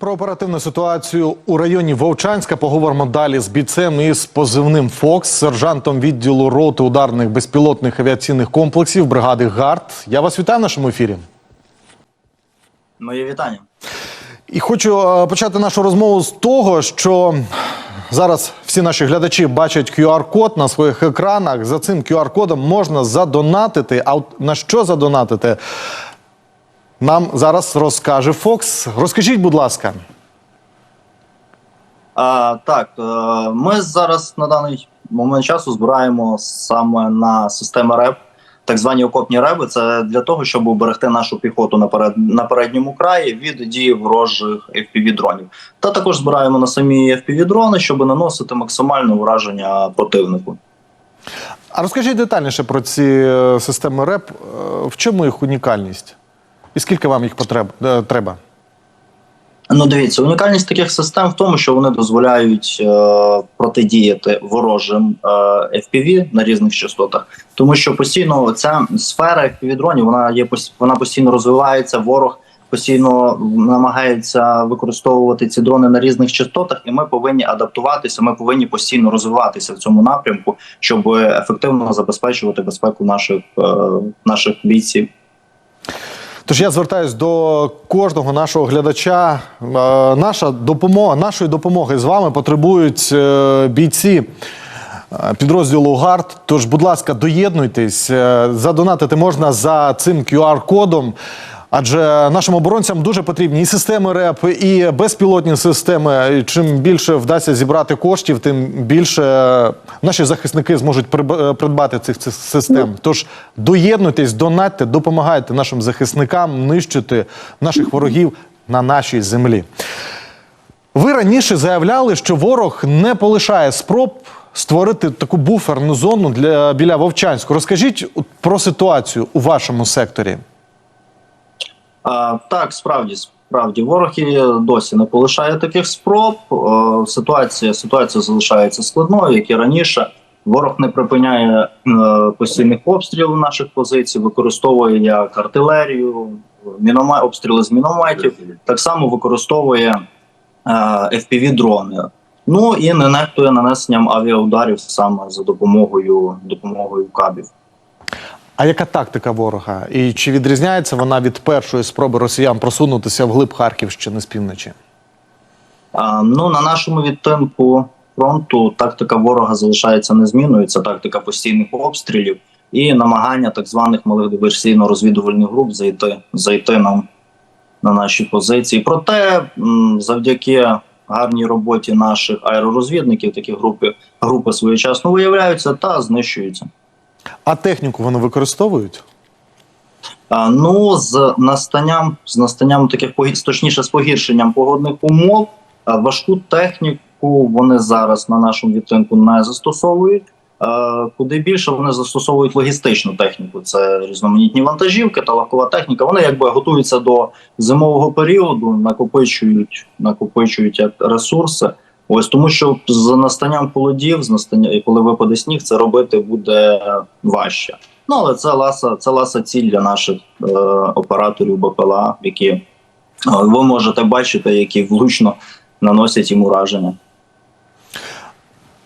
Про оперативну ситуацію у районі Вовчанська поговоримо далі з бійцем із позивним Фокс, сержантом відділу роти ударних безпілотних авіаційних комплексів бригади ГАРД. Я вас вітаю в нашому ефірі. Моє вітання. І хочу е, почати нашу розмову з того, що зараз всі наші глядачі бачать QR-код на своїх екранах. За цим QR-кодом можна задонатити. А на що задонатити? Нам зараз розкаже Фокс. Розкажіть, будь ласка. А, так, е, ми зараз на даний момент часу збираємо саме на системи РЕП, так звані окопні реби. Це для того, щоб уберегти нашу піхоту на, перед, на передньому краї від дії ворожих FPV-дронів. Та також збираємо на самі FPV-дрони, щоб наносити максимальне ураження противнику. А розкажіть детальніше про ці е, системи РЕП. Е, В чому їх унікальність? І скільки вам їх потреб, е, треба? Ну, дивіться, унікальність таких систем в тому, що вони дозволяють е, протидіяти ворожим е, FPV на різних частотах, тому що постійно ця сфера FPV-дронів, вона є вона постійно розвивається. Ворог постійно намагається використовувати ці дрони на різних частотах, і ми повинні адаптуватися. Ми повинні постійно розвиватися в цьому напрямку, щоб ефективно забезпечувати безпеку наших, е, наших бійців. Тож я звертаюсь до кожного нашого глядача. Е, Наша допомога, нашої допомоги з вами потребують е, бійці е, підрозділу ГАРД. Тож, будь ласка, доєднуйтесь. Задонатити можна за цим QR-кодом. Адже нашим оборонцям дуже потрібні і системи РЕП, і безпілотні системи. Чим більше вдасться зібрати коштів, тим більше наші захисники зможуть е, придбати цих, цих систем. Тож доєднуйтесь, донатьте, допомагайте нашим захисникам нищити наших ворогів на нашій землі. Ви раніше заявляли, що ворог не полишає спроб створити таку буферну зону для біля Вовчанську. Розкажіть про ситуацію у вашому секторі. Так, справді, справді, ворог і досі не полишає таких спроб. Ситуація, ситуація залишається складною, як і раніше. Ворог не припиняє е, постійних обстрілів наших позицій, використовує як артилерію, міноме- обстріли з мінометів, так само використовує е, FPV-дрони. Ну і не нехтує нанесенням авіаударів саме за допомогою допомогою кабів. А яка тактика ворога? І чи відрізняється вона від першої спроби росіян просунутися вглиб Харківщини з півночі? А, Ну, на нашому відтинку фронту тактика ворога залишається незмінною. Це тактика постійних обстрілів і намагання так званих малих диверсійно-розвідувальних груп зайти, зайти нам на наші позиції. Проте, завдяки гарній роботі наших аеророзвідників, такі групи, групи своєчасно виявляються та знищуються. А техніку вони використовують? А, Ну, з настанням, з настанням таких точніше, з погіршенням погодних умов, важку техніку вони зараз на нашому відтинку не застосовують. Куди більше вони застосовують логістичну техніку. Це різноманітні вантажівки та легкова техніка. Вони якби готуються до зимового періоду, накопичують, накопичують як ресурси. Ось тому, що з настанням холодів, з настання, коли випаде сніг, це робити буде важче. Ну, але це ласа, це ласа ціль для наших е, операторів БПЛА, які е, ви можете бачити, які влучно наносять їм ураження.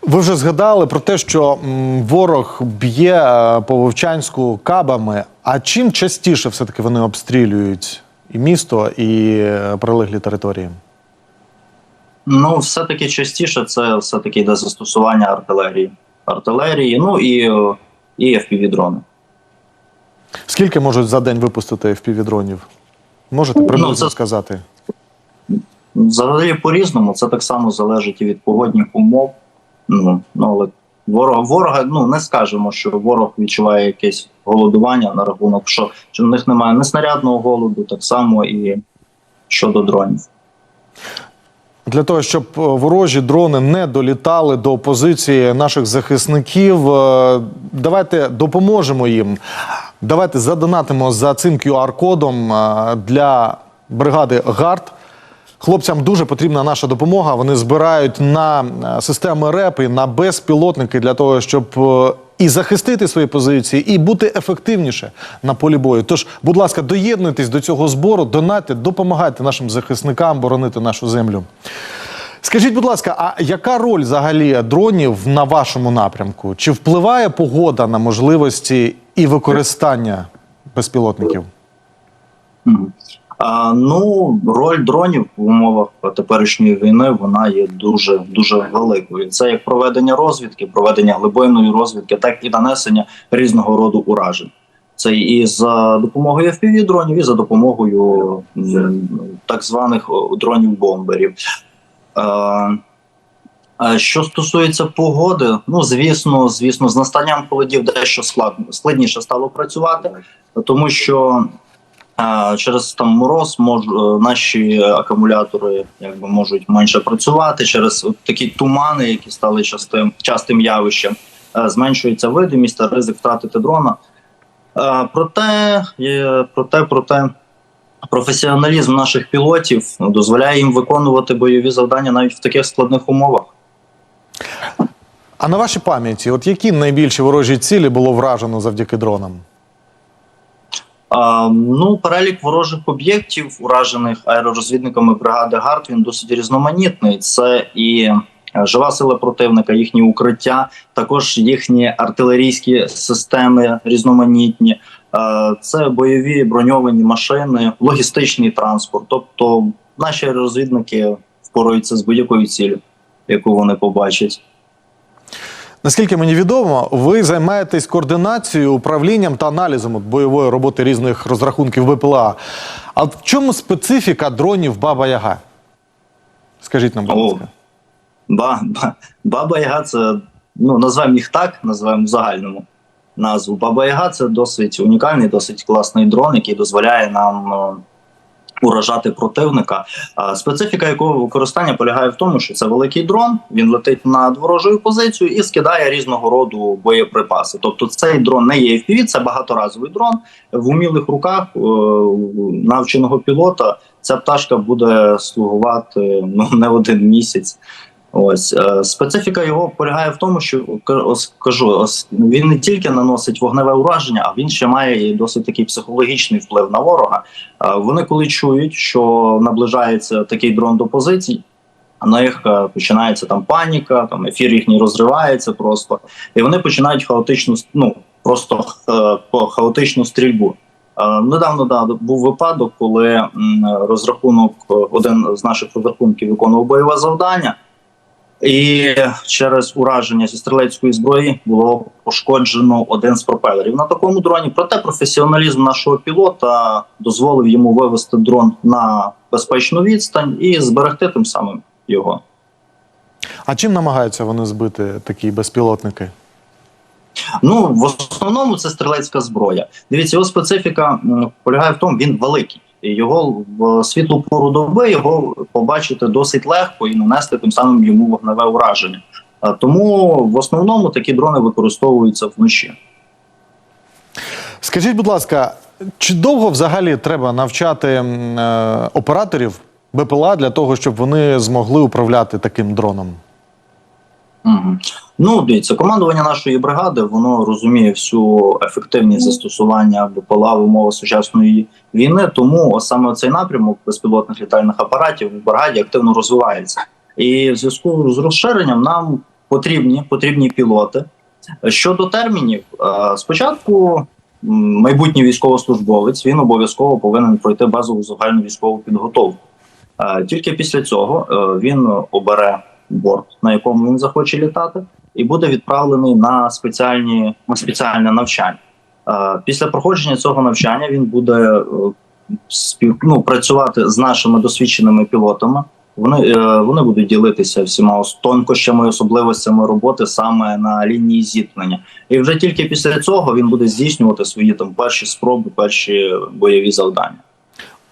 Ви вже згадали про те, що ворог б'є е, по Вовчанську кабами. А чим частіше все-таки вони обстрілюють і місто, і е, прилеглі території? Ну, все-таки частіше це все-таки йде застосування артилерії. Артилерії, ну і, і FPV-дрони. Скільки можуть за день випустити FPV-дронів? Можете приблизно Ну, це- сказати? Взагалі по-різному, це так само залежить і від погодних умов. Ну, ну але ворога, ворога, ну не скажемо, що ворог відчуває якесь голодування на рахунок, що, що в них немає не снарядного голоду, так само і щодо дронів. Для того, щоб е, ворожі дрони не долітали до позиції наших захисників, е, давайте допоможемо їм. Давайте задонатимо за цим QR-кодом е, для бригади ГАРД. Хлопцям дуже потрібна наша допомога. Вони збирають на системи РЕП і на безпілотники для того, щоб і захистити свої позиції, і бути ефективніше на полі бою. Тож, будь ласка, доєднуйтесь до цього збору, донайте, допомагайте нашим захисникам боронити нашу землю. Скажіть, будь ласка, а яка роль взагалі дронів на вашому напрямку? Чи впливає погода на можливості і використання безпілотників? Ну, роль дронів в умовах теперішньої війни вона є дуже дуже великою. Це як проведення розвідки, проведення глибинної розвідки, так і нанесення різного роду уражень. Це і за допомогою fpv дронів, і за допомогою так званих дронів-бомберів. Що стосується погоди, ну звісно, звісно, з настанням холодів дещо складніше стало працювати, тому що через там мороз мож, е, наші акумулятори якби можуть менше працювати через такі тумани, які стали частим частим явищем. е, Зменшується видимість та ризик втратити дрона. Е, Проте, проте, проте професіоналізм наших пілотів дозволяє їм виконувати бойові завдання навіть в таких складних умовах. А на вашій пам'яті, от які найбільші ворожі цілі було вражено завдяки дронам? Ну, перелік ворожих об'єктів, уражених аеророзвідниками бригади ГАРД, він досить різноманітний. Це і е, жива сила противника, їхні укриття, також їхні артилерійські системи різноманітні. Е, Це бойові броньовані машини, логістичний транспорт. Тобто наші аеророзвідники впораються з будь-якою цілею, яку вони побачать. Наскільки мені відомо, ви займаєтесь координацією, управлінням та аналізом бойової роботи різних розрахунків БПЛА. А в чому специфіка дронів Баба Яга? Скажіть нам, будь ласка. Ба, ба, Баба Яга це, ну, назвемо їх так, назвемо в загальному назву. Баба Яга це досить унікальний, досить класний дрон, який дозволяє нам уражати противника. Специфіка якого використання полягає в тому, що це великий дрон, він летить над ворожою позицією і скидає різного роду боєприпаси. Тобто цей дрон не є FPV, це багаторазовий дрон. В умілих руках е, навченого пілота ця пташка буде слугувати ну, не один місяць. Ось е, специфіка його полягає в тому, що ка- ос- кажу, ос- він не тільки наносить вогневе ураження, а він ще має і досить такий психологічний вплив на ворога. Е, Вони, коли чують, що наближається такий дрон до позицій, на них е, починається там паніка, там ефір їхній розривається просто, і вони починають хаотичну ну просто хаотичну стрільбу. Недавно да, був випадок, коли розрахунок, один з наших розрахунків виконував бойове завдання. І через ураження зі стрілецької зброї було пошкоджено один з пропелерів на такому дроні. Проте професіоналізм нашого пілота дозволив йому вивести дрон на безпечну відстань і зберегти тим самим його. А чим намагаються вони збити такі безпілотники? Ну в основному це стрілецька зброя. Дивіться, його специфіка полягає в тому, він великий. Його в світлу пору доби його побачити досить легко і нанести тим самим йому вогневе ураження. Тому в основному такі дрони використовуються вночі. Скажіть, будь ласка, чи довго взагалі треба навчати е, операторів БПЛА для того, щоб вони змогли управляти таким дроном? Угу. Ну, дивіться, командування нашої бригади воно розуміє всю ефективність застосування БПЛА в умовах сучасної війни. Тому саме цей напрямок безпілотних літальних апаратів в бригаді активно розвивається. І в зв'язку з розширенням нам потрібні потрібні пілоти. Щодо термінів, е, спочатку майбутній військовослужбовець він обов'язково повинен пройти базову загальну військову підготовку. Е, Тільки після цього е, він обере борт, на якому він захоче літати, і буде відправлений на спеціальні на спеціальне навчання. Е, Після проходження цього навчання він буде е, спів, ну, працювати з нашими досвідченими пілотами. Вони, е, вони будуть ділитися всіма тонкощами, особливостями роботи саме на лінії зіткнення. І вже тільки після цього він буде здійснювати свої там перші спроби, перші бойові завдання.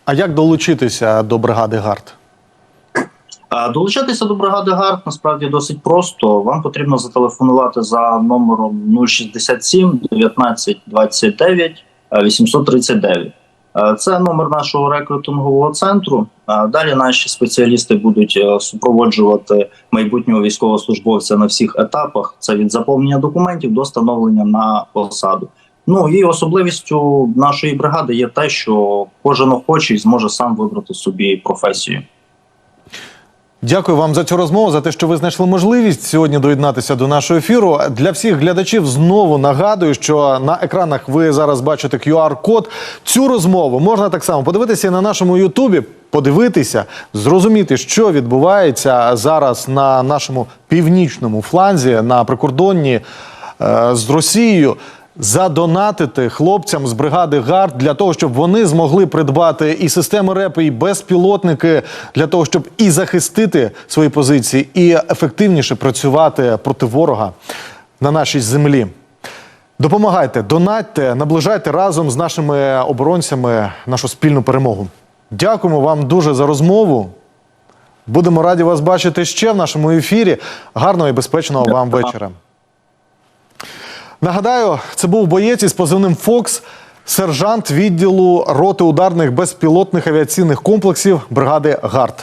А як долучитися до бригади ГАРД? Долучатися до бригади ГАРД насправді досить просто. Вам потрібно зателефонувати за номером 067 19 29 839. Е, Це номер нашого рекрутингового центру. Е, Далі наші спеціалісти будуть е, супроводжувати майбутнього військовослужбовця на всіх етапах. Це від заповнення документів до становлення на посаду. Ну і особливістю нашої бригади є те, що кожен охочий зможе сам вибрати собі професію. Дякую вам за цю розмову, за те, що ви знайшли можливість сьогодні доєднатися до нашого ефіру. Для всіх глядачів знову нагадую, що на екранах ви зараз бачите QR-код. Цю розмову можна так само подивитися на нашому Ютубі, подивитися, зрозуміти, що відбувається зараз на нашому північному фланзі на прикордонні е, з Росією. Задонатити хлопцям з бригади ГАРД для того, щоб вони змогли придбати і системи РЕП, і безпілотники для того, щоб і захистити свої позиції, і ефективніше працювати проти ворога на нашій землі. Допомагайте, донатьте, наближайте разом з нашими оборонцями нашу спільну перемогу. Дякуємо вам дуже за розмову. Будемо раді вас бачити ще в нашому ефірі. Гарного і безпечного вам вечора. Нагадаю, це був боєць із позивним Фокс, сержант відділу роти ударних безпілотних авіаційних комплексів бригади ГАРД.